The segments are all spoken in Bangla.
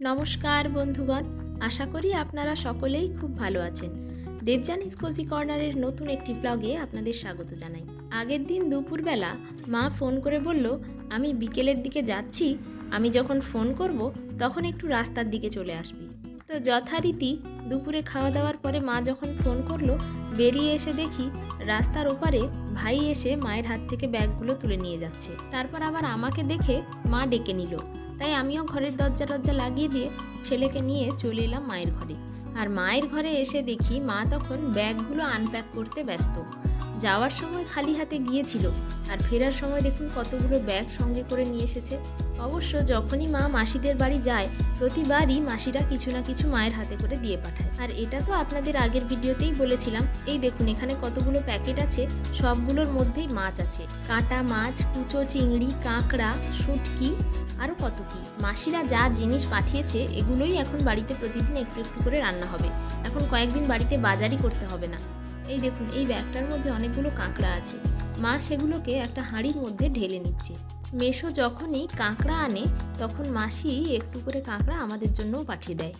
নমস্কার বন্ধুগণ। আশা করি আপনারা সকলেই খুব ভালো আছেন। দেবজানিস কোজি কর্নারের নতুন একটি ব্লগে আপনাদের স্বাগত জানাই। আগের দিন দুপুরবেলা মা ফোন করে বলল, আমি বিকেলের দিকে যাচ্ছি, আমি যখন ফোন করব, তখন একটু রাস্তার দিকে চলে আসবি। তো যথারীতি দুপুরে খাওয়া দাওয়ার পরে মা যখন ফোন করল, বেরিয়ে এসে দেখি রাস্তার ওপারে ভাই এসে মায়ের হাত থেকে ব্যাগগুলো তুলে নিয়ে যাচ্ছে। তারপর আবার আমাকে দেখে মা ডেকে নিল। তাই আমিও ঘরের দরজা টরজা লাগিয়ে দিয়ে ছেলেকে নিয়ে চলে এলাম মায়ের ঘরে। আর মায়ের ঘরে এসে দেখি মা তখন ব্যাগগুলো আনপ্যাক করতে ব্যস্ত। যাওয়ার সময় খালি হাতে গিয়েছিল। আর ফেরার সময় দেখুন কতগুলো ব্যাগ সঙ্গে করে নিয়ে এসেছে। অবশ্য যখনই মা মাসিদের বাড়ি যায়, প্রতিবারই মাসিরা কিছু না কিছু মায়ের হাতে করে দিয়ে পাঠায়। আর এটা তো আপনাদের আগের ভিডিওতেই বলেছিলাম। এই দেখুন এখানে কতগুলো প্যাকেট আছে, সবগুলোর মধ্যেই মাছ আছে। কাটা মাছ, কুচো চিংড়ি, কাঁকড়া, শুটকি আরও কত কি? মাসিরা যা জিনিস পাঠিয়েছে, এগুলোই এখন বাড়িতে প্রতিদিন একটু একটু করে রান্না হবে। এখন কয়েকদিন বাড়িতে বাজারই করতে হবে না। এই দেখুন, এই ব্যাগটার মধ্যে অনেকগুলো কাঁকড়া আছে। মা সেগুলোকে একটা হাঁড়ির মধ্যে ঢেলে নিচ্ছে। মেশো যখনই কাঁকড়া আনে, তখন মাসি একটু করে কাঁকড়া আমাদের জন্যও পাঠিয়ে দেয়।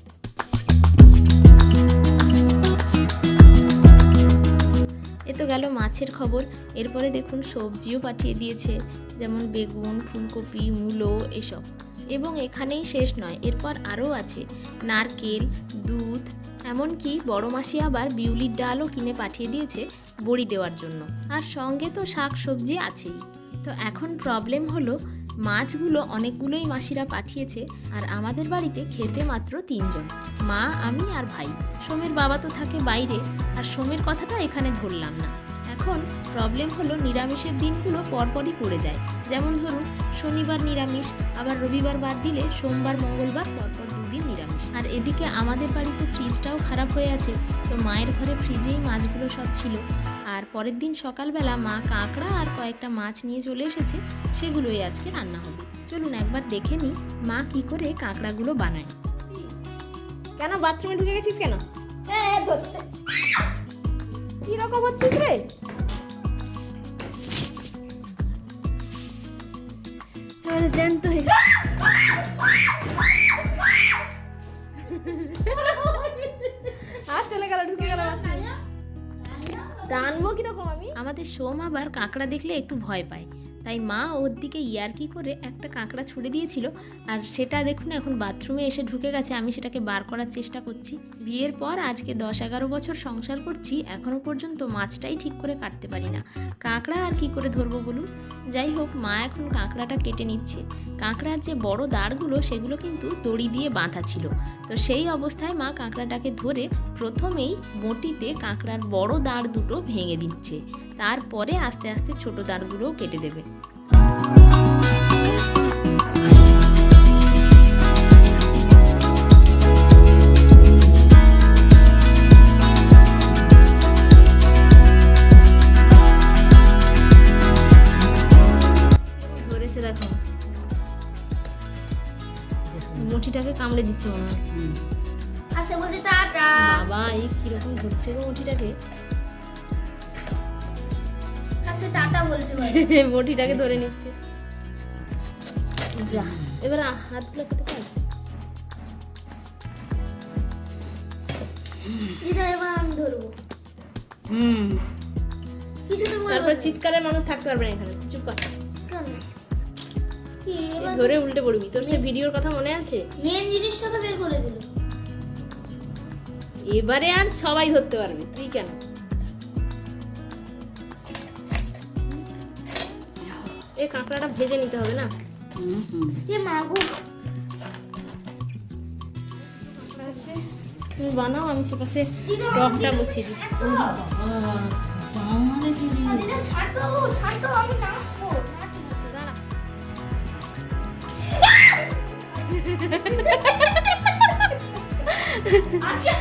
গেল মাছের খবর। এরপরে দেখুন সবজিও পাঠিয়ে দিয়েছে, যেমন বেগুন, ফুলকপি, মূলো, এসব। এবং এখানেই শেষ নয়, এরপর আরও আছে। নারকেল, দুধ, এমনকি বড় মাসি আবার বিউলির ডালও কিনে পাঠিয়ে দিয়েছে বড়ি দেওয়ার জন্য। আর সঙ্গে তো শাক সবজি আছেই। তো এখন প্রবলেম হলো মাছগুলো অনেকগুলোই মাসিরা পাঠিয়েছে আর আমাদের বাড়িতে খেতে মাত্র তিনজন, মা, আমি আর ভাই। সোমের বাবা তো থাকে বাইরে আর সোমের কথাটা এখানে ধরলাম না। এখন প্রবলেম হলো নিরামিষের দিনগুলো পরপরই পড়ে যায়। যেমন ধরুন, শনিবার নিরামিষ, আবার রবিবার বাদ দিলে সোমবার, মঙ্গলবার পরপর দুদিন নিরামিষ। আর এদিকে আমাদের বাড়িতে ফ্রিজটাও খারাপ হয়ে আছে, তো মায়ের ঘরে ফ্রিজেই মাছগুলো সব ছিল। আর পরের দিন সকালবেলা মা কাঁকড়া আর কয়েকটা মাছ নিয়ে চলে এসেছে, সেগুলোই আজকে রান্না হবে। চলুন একবার দেখে নিই মা কি করে কাঁকড়াগুলো বানায়। কেন বাথরুমে ঢুকে গেছিস কেন? কি রকম হচ্ছিস রে? আর চলে গেল টানবো কীরকম আমি? আমাদের সোম আবার কাঁকড়া দেখলে একটু ভয় পায়। তাই মা ওর দিকে ইয়ারকি করে একটা কাঁকড়া ছুড়ে দিয়েছিল আর সেটা দেখুন এখন বাথরুমে এসে ঢুকে গেছে, আমি সেটাকে বার করার চেষ্টা করছি। বিয়ের পর আজকে দশ এগারো বছর সংসার করছি, এখনও পর্যন্ত মাছটাই ঠিক করে কাটতে পারি না। কাঁকড়া আর কি করে ধরবো বলুন? যাই হোক, মা এখন কাঁকড়াটা কেটে নিচ্ছে। কাঁকড়ার যে বড় দাঁড়গুলো, সেগুলো কিন্তু দড়ি দিয়ে বাঁধা ছিল। তো সেই অবস্থায় মা কাঁকড়াটাকে ধরে প্রথমেই বটিতে কাঁকড়ার বড় দাঁড় দুটো ভেঙে দিচ্ছে। তারপরে আস্তে আস্তে ছোট দাঁড়গুলোও কেটে দেবে। ধরেছে দেখো। মুঠিটাকে কামড়ে দিচ্ছে মনে হয়। টাটা। বাবা এই কীরকম ধরছে গো মুঠিটাকে। টাটা বলছে ধরে নিচ্ছে। যা। এবার হাতগুলো কেটে এবার আমি ধরবো। হুম। কিছু তো তারপর চিৎকারের মানুষ থাকতে পারবে না এখানে। চুপ কর। ধরে উল্টে পড়বি। তোর সে ভিডিওর কথা মনে আছে? মেন জিনিসটা তো বের করে দিল। এবারে আর সবাই ধরতে পারবে। তুই কেন? এই কাঁকড়াটা ভেজে নিতে হবে না? এ মাগো তুমি বানাও আমি সে পাশে টকটা বসিয়ে দিই। আচ্ছা।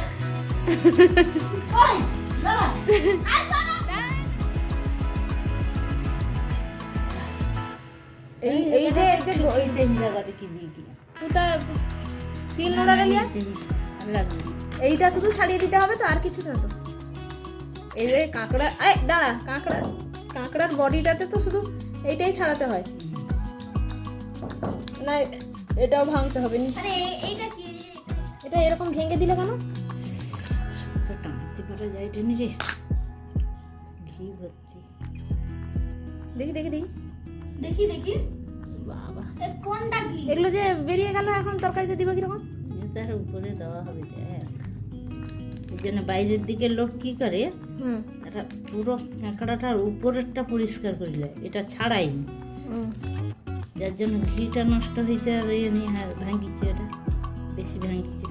এই এই যে এই যে ওই জায়গাটা কি দিয়ে কি? ওটা সিল নোড়াটা লিয়া এইটা শুধু ছাড়িয়ে দিতে হবে তো আর কিছু না তো। এই যে কাঁকড়া এই দাঁড়া কাঁকড়া কাঁকড়ার বডিটাতে তো শুধু এইটাই ছাড়াতে হয়। না এটাও ভাঙতে হবে নি। এইটা কি? এটা এরকম ভেঙে দিলে কেন? টানতে পারা যায় টেনে রে ঘি ভর্তি। দেখি দেখি দেখি। দেখি দেখি। বাবা। কোনটা কি? এগুলো যে বেরিয়ে গেল এখন তরকারিতে দিব কীরকম? রকম তার উপরে দেওয়া হবে ওই জন্য বাইরের দিকে লোক কি করে হুম। তারা পুরো কাঁকড়াটার উপরেরটা পরিষ্কার করিলে এটা ছাড়াই। হুম। যার জন্য ঘিটা নষ্ট হয়েছে আর ইয়ে নিয়ে হ্যাঁ ভাঙিছে এটা বেশি ভাঙিছে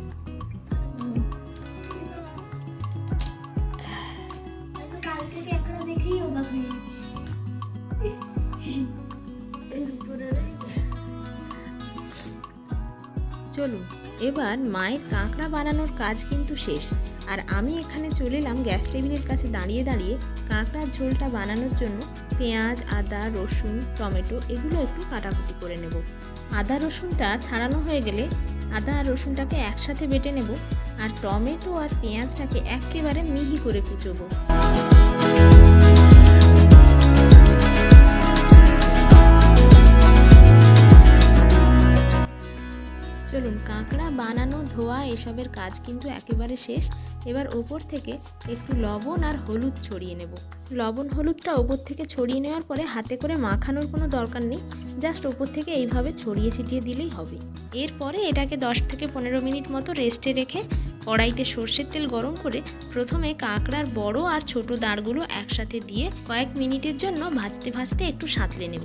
চলুন, এবার মায়ের কাঁকড়া বানানোর কাজ কিন্তু শেষ। আর আমি এখানে চলে এলাম গ্যাস টেবিলের কাছে দাঁড়িয়ে দাঁড়িয়ে কাঁকড়ার ঝোলটা বানানোর জন্য পেঁয়াজ, আদা, রসুন, টমেটো এগুলো একটু কাটাকুটি করে নেব। আদা, রসুনটা ছাড়ানো হয়ে গেলে আদা আর রসুনটাকে একসাথে বেটে নেব আর টমেটো আর পেঁয়াজটাকে একেবারে মিহি করে কুচোবো। চলুন কাঁকড়া, বানানো, ধোয়া এসবের কাজ কিন্তু একেবারে শেষ। এবার ওপর থেকে একটু লবণ আর হলুদ ছড়িয়ে নেব। লবণ, হলুদটা ওপর থেকে ছড়িয়ে নেওয়ার পরে হাতে করে মাখানোর কোনো দরকার নেই। জাস্ট ওপর থেকে এইভাবে ছড়িয়ে ছিটিয়ে দিলেই হবে। এরপরে এটাকে 10 থেকে পনেরো মিনিট মতো রেস্টে রেখে কড়াইতে সর্ষের তেল গরম করে প্রথমে কাঁকড়ার বড় আর ছোট দাঁড়গুলো একসাথে দিয়ে কয়েক মিনিটের জন্য ভাজতে ভাজতে একটু সাঁতলে নেব।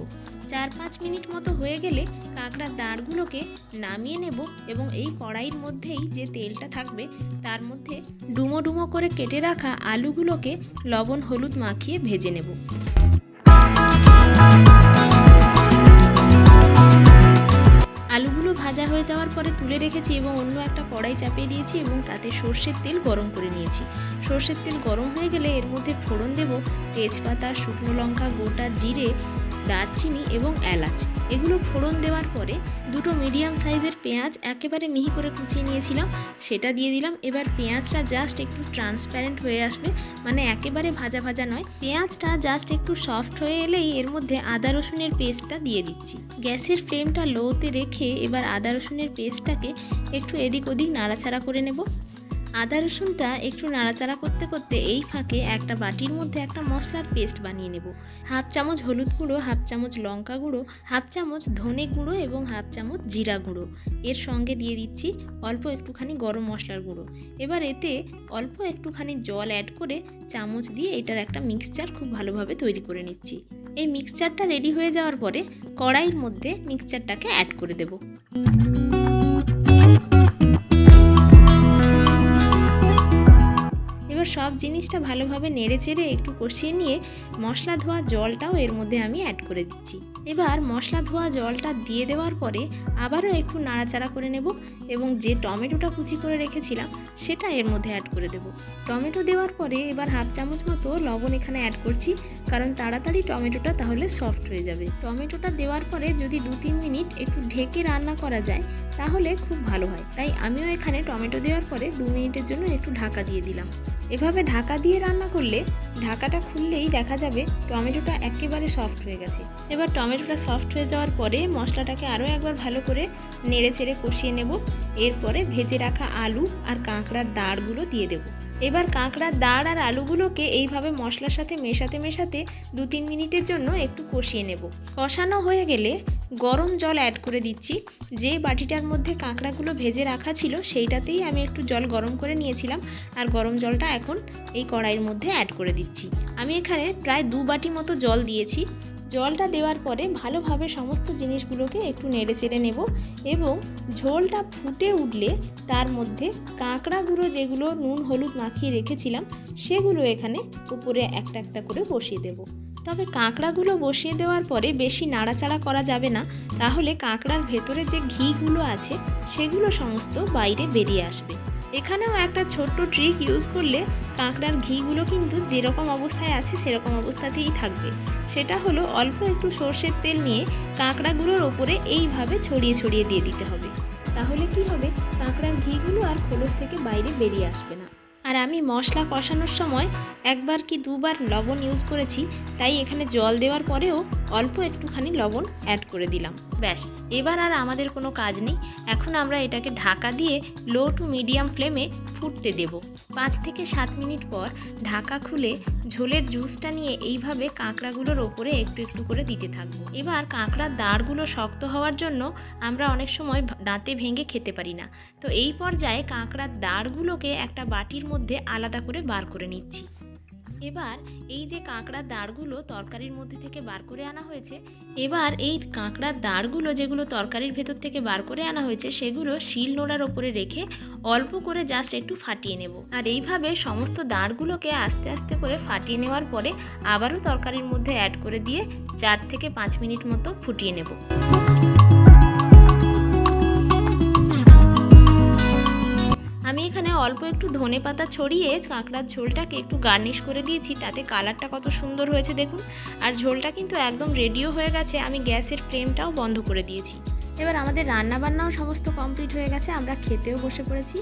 চার পাঁচ মিনিট মতো হয়ে গেলে কাঁকড়ার দাঁড়গুলোকে নামিয়ে নেব এবং এই কড়াইয়ের মধ্যেই যে তেলটা থাকবে তার মধ্যে ডুমো ডুমো করে কেটে রাখা আলুগুলোকে লবণ, হলুদ মাখিয়ে ভেজে নেব। আলুগুলো ভাজা হয়ে যাওয়ার পরে তুলে রেখেছি এবং অন্য একটা কড়াই চাপিয়ে দিয়েছি এবং তাতে সর্ষের তেল গরম করে নিয়েছি। সর্ষের তেল গরম হয়ে গেলে এর মধ্যে ফোড়ন দেব, তেজপাতা, শুকনো লঙ্কা, গোটা জিরে দারচিনি এবং এলাচ। এগুলো ফোড়ন দেওয়ার পরে দুটো মিডিয়াম সাইজের পেঁয়াজ একেবারে মিহি করে কুচিয়ে নিয়েছিলাম। সেটা দিয়ে দিলাম। এবার পেঁয়াজটা জাস্ট একটু ট্রান্সপ্যারেন্ট হয়ে আসবে। মানে একেবারে ভাজা ভাজা নয়। পেঁয়াজটা জাস্ট একটু সফট হয়ে এলেই এর মধ্যে আদা রসুনের পেস্টটা দিয়ে দিচ্ছি। গ্যাসের ফ্লেমটা লোতে রেখে এবার আদা রসুনের পেস্টটাকে একটু এদিক ওদিক নাড়াচাড়া করে নেব। আদা রসুনটা একটু নাড়াচাড়া করতে করতে এই ফাঁকে একটা বাটির মধ্যে একটা মশলার পেস্ট বানিয়ে নেব। হাফ চামচ হলুদ গুঁড়ো, হাফ চামচ লঙ্কা গুঁড়ো, হাফ চামচ ধনে গুঁড়ো এবং হাফ চামচ জিরা গুঁড়ো। এর সঙ্গে দিয়ে দিচ্ছি অল্প একটুখানি গরম মশলার গুঁড়ো। এবার এতে অল্প একটুখানি জল অ্যাড করে চামচ দিয়ে এটার একটা মিক্সচার খুব ভালোভাবে তৈরি করে নিচ্ছি। এই মিক্সচারটা রেডি হয়ে যাওয়ার পরে কড়াইয়ের মধ্যে মিক্সচারটাকে অ্যাড করে দেবো। সব জিনিসটা ভালোভাবে নেড়ে চেড়ে একটু কষিয়ে নিয়ে মশলা ধোয়া জলটাও এর মধ্যে আমি অ্যাড করে দিচ্ছি। এবার মশলা ধোয়া জলটা দিয়ে দেওয়ার পরে আবারও একটু নাড়াচাড়া করে নেব এবং যে টমেটোটা কুচি করে রেখেছিলাম সেটা এর মধ্যে অ্যাড করে দেব। টমেটো দেওয়ার পরে এবার হাফ চামচ মতো লবণ এখানে অ্যাড করছি, কারণ তাড়াতাড়ি টমেটোটা তাহলে সফট হয়ে যাবে। টমেটোটা দেওয়ার পরে যদি দু তিন মিনিট একটু ঢেকে রান্না করা যায়, তাহলে খুব ভালো হয়। তাই আমিও এখানে টমেটো দেওয়ার পরে দু মিনিটের জন্য একটু ঢাকা দিয়ে দিলাম। এভাবে ঢাকা দিয়ে রান্না করলে ঢাকাটা খুললেই দেখা যাবে টমেটোটা একেবারে সফট হয়ে গেছে। এবার টমেটোটা সফট হয়ে যাওয়ার পরে মশলাটাকে আরও একবার ভালো করে নেড়ে চেড়ে কষিয়ে নেব। এরপরে ভেজে রাখা আলু আর কাঁকড়ার দাঁড়গুলো দিয়ে দেবো। এবার কাঁকড়ার দাঁড় আর আলুগুলোকে এইভাবে মশলার সাথে মেশাতে মেশাতে দু তিন মিনিটের জন্য একটু কষিয়ে নেব। কষানো হয়ে গেলে গরম জল অ্যাড করে দিচ্ছি। যে বাটিটার মধ্যে কাঁকড়াগুলো ভেজে রাখা ছিল, সেইটাতেই আমি একটু জল গরম করে নিয়েছিলাম। আর গরম জলটা এখন এই কড়াইয়ের মধ্যে অ্যাড করে দিচ্ছি। আমি এখানে প্রায় দু বাটি মতো জল দিয়েছি। জলটা দেওয়ার পরে ভালোভাবে সমস্ত জিনিসগুলোকে একটু নেড়ে চেড়ে নেব এবং ঝোলটা ফুটে উঠলে তার মধ্যে কাঁকড়াগুলো যেগুলো নুন, হলুদ মাখিয়ে রেখেছিলাম, সেগুলো এখানে উপরে একটা একটা করে বসিয়ে দেব। তবে কাঁকড়াগুলো বসিয়ে দেওয়ার পরে বেশি নাড়াচাড়া করা যাবে না। তাহলে কাঁকড়ার ভেতরে যে ঘিগুলো আছে, সেগুলো সমস্ত বাইরে বেরিয়ে আসবে। এখানেও একটা ছোট্ট ট্রিক ইউজ করলে কাঁকড়ার ঘিগুলো কিন্তু যেরকম অবস্থায় আছে, সেরকম অবস্থাতেই থাকবে। সেটা হলো অল্প একটু সর্ষের তেল নিয়ে কাঁকড়াগুলোর ওপরে এইভাবে ছড়িয়ে ছড়িয়ে দিয়ে দিতে হবে। তাহলে কি হবে? কাঁকড়ার ঘিগুলো আর খোলস থেকে বাইরে বেরিয়ে আসবে না। আর আমি মশলা কষানোর সময় একবার কি দুবার লবণ ইউজ করেছি, তাই এখানে জল দেওয়ার পরেও অল্প একটুখানি লবণ অ্যাড করে দিলাম। ব্যাস, এবার আর আমাদের কোনো কাজ নেই। এখন আমরা এটাকে ঢাকা দিয়ে লো টু মিডিয়াম ফ্লেমে ফুটতে দেব। পাঁচ থেকে সাত মিনিট পর ঢাকা খুলে ঝোলের জুসটা নিয়ে এইভাবে কাঁকড়াগুলোর ওপরে একটু একটু করে দিতে থাকব। এবার কাঁকড়ার দাঁড়গুলো শক্ত হওয়ার জন্য আমরা অনেক সময় দাঁতে ভেঙে খেতে পারি না। তো এই পর্যায়ে কাঁকড়ার দাঁড়গুলোকে একটা বাটির মধ্যে আলাদা করে বার করে নিচ্ছি। এবার এই যে কাঁকড়ার দাঁড়গুলো তরকারির মধ্যে থেকে বার করে আনা হয়েছে, এবার এই কাঁকড়ার দাঁড়গুলো যেগুলো তরকারির ভেতর থেকে বার করে আনা হয়েছে, সেগুলো শিল নোড়ার ওপরে রেখে অল্প করে জাস্ট একটু ফাটিয়ে নেব। আর এইভাবে সমস্ত দাঁড়গুলোকে আস্তে আস্তে করে ফাটিয়ে নেওয়ার পরে আবারও তরকারির মধ্যে অ্যাড করে দিয়ে চার থেকে পাঁচ মিনিট মতো ফুটিয়ে নেব। আমি এখানে অল্প একটু ধনে পাতা ছড়িয়ে কাঁকড়ার ঝোলটাকে একটু গার্নিশ করে দিয়েছি, তাতে কালারটা কত সুন্দর হয়েছে দেখুন। আর ঝোলটা কিন্তু একদম রেডিও হয়ে গেছে, আমি গ্যাসের ফ্লেমটাও বন্ধ করে দিয়েছি। এবার আমাদের রান্নাবান্নাও সমস্ত কমপ্লিট হয়ে গেছে, আমরা খেতেও বসে পড়েছি।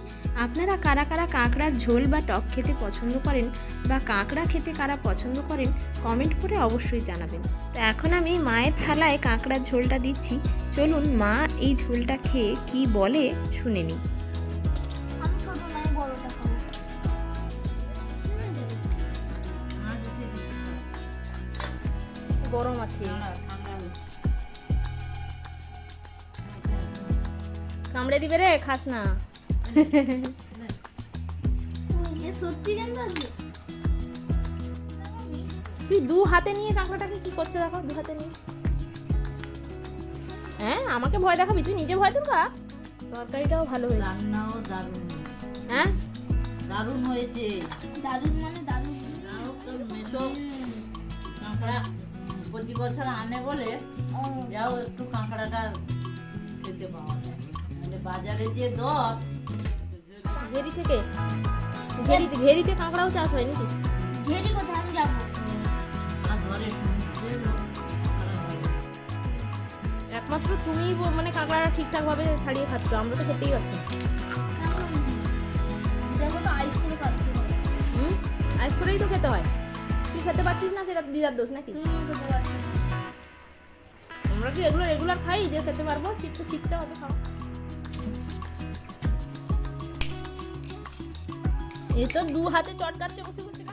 আপনারা কারা কারা কাঁকড়ার ঝোল বা টক খেতে পছন্দ করেন বা কাঁকড়া খেতে কারা পছন্দ করেন, কমেন্ট করে অবশ্যই জানাবেন। তো এখন আমি মায়ের থালায় কাঁকড়ার ঝোলটা দিচ্ছি। চলুন মা এই ঝোলটা খেয়ে কি বলে শুনে নিই। কামড়ে দিবে রে খাস না। সত্যি তুই দু হাতে নিয়ে কাঁকড়াটাকে কি করছে দেখো দু হাতে নিয়ে। হ্যাঁ আমাকে ভয় দেখাবি? তুই নিজে ভয় দুর্গা তরকারিটাও ভালো হয়েছে। রান্নাও দারুণ। হ্যাঁ? দারুণ হয়েছে। দাদুর মানে তো মেসো কাঁকড়া প্রতি বছর আনে বলে যাও একটু কাঁকড়াটা খেতে পাওয়া যায় মানে বাজারে যে দর ঘেরি থেকে? ঘেরিতে ঘেরিতে কাঁকড়াও চাষ হয় নাকি? ঘেরি কোথায় আমি যাব আর। একমাত্র তুমিই মানে কাঁকড়াটা ঠিকঠাক ভাবে ছাড়িয়ে খাচ্ছ আমরা তো খেতেই হুম? আইস করেই তো খেতে হয়। তুই খেতে পারছিস না সেটা দিদার দোষ নাকি? আমরা কি এগুলো রেগুলার খাই? যে খেতে পারব শিখতে শিখতে হবে খাওয়া এই তো দু হাতে চটকাচ্ছে বসে বসে।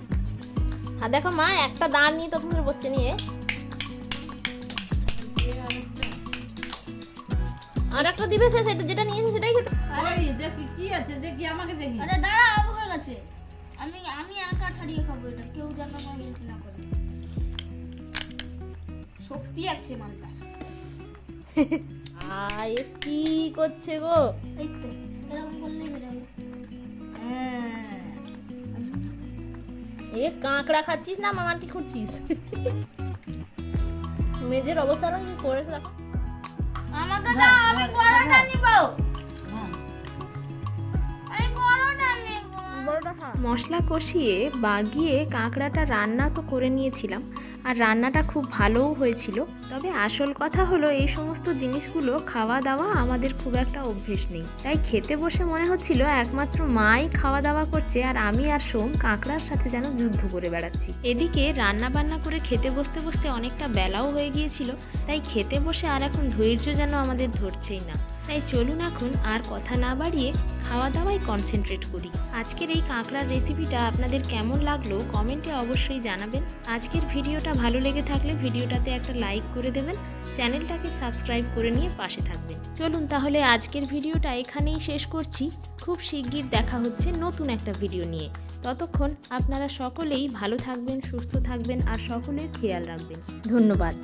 আর দেখো মা একটা দাঁড় নিয়ে তখন বসছে নিয়ে। আর একটা দিবে সে সেটা যেটা নিয়েছে সেটাই খেতে ওই দেখি কি আছে? দেখি আমাকে দেখি। আরে দাঁড়া আবু হয়ে গেছে। আমি আমি একা ছাড়িয়ে খাব এটা। কেউ যেন আমার না করে। শক্তি আছে মালটা আয় কি করছে গো? এই তো এরকম করলে বেরোবে এ কাঁকড়া খাচ্ছিস না মামাটি খুঁড়ছিস? মেজের অবস্থাটা কি করেছে দেখো। আমাকে দাও আমি বড়টা নিব। মশলা কষিয়ে বাগিয়ে কাঁকড়াটা রান্না তো করে নিয়েছিলাম, আর রান্নাটা খুব ভালোও হয়েছিল। তবে আসল কথা হলো, এই সমস্ত জিনিসগুলো খাওয়া দাওয়া আমাদের খুব একটা অভ্যেস নেই। তাই খেতে বসে মনে হচ্ছিল, একমাত্র মাই খাওয়া দাওয়া করছে, আর আমি আর সোম কাঁকড়ার সাথে যেন যুদ্ধ করে বেড়াচ্ছি। এদিকে রান্না বান্না করে খেতে বসতে বসতে অনেকটা বেলাও হয়ে গিয়েছিল, তাই খেতে বসে আর এখন ধৈর্য যেন আমাদের ধরছেই না। তাই চলুন এখন আর কথা না বাড়িয়ে খাওয়া দাওয়ায় কনসেন্ট্রেট করি। আজকের এই কাঁকড়ার রেসিপিটা আপনাদের কেমন লাগল কমেন্টে অবশ্যই জানাবেন। আজকের ভিডিওটা ভালো লেগে থাকলে ভিডিওটাতে একটা লাইক করে দেবেন। চ্যানেলটাকে সাবস্ক্রাইব করে নিয়ে পাশে থাকবেন। চলুন তাহলে আজকের ভিডিওটা এখানেই শেষ করছি। খুব শিগগির দেখা হচ্ছে নতুন একটা ভিডিও নিয়ে। ততক্ষণ আপনারা সকলেই ভালো থাকবেন, সুস্থ থাকবেন আর সকলের খেয়াল রাখবেন। ধন্যবাদ।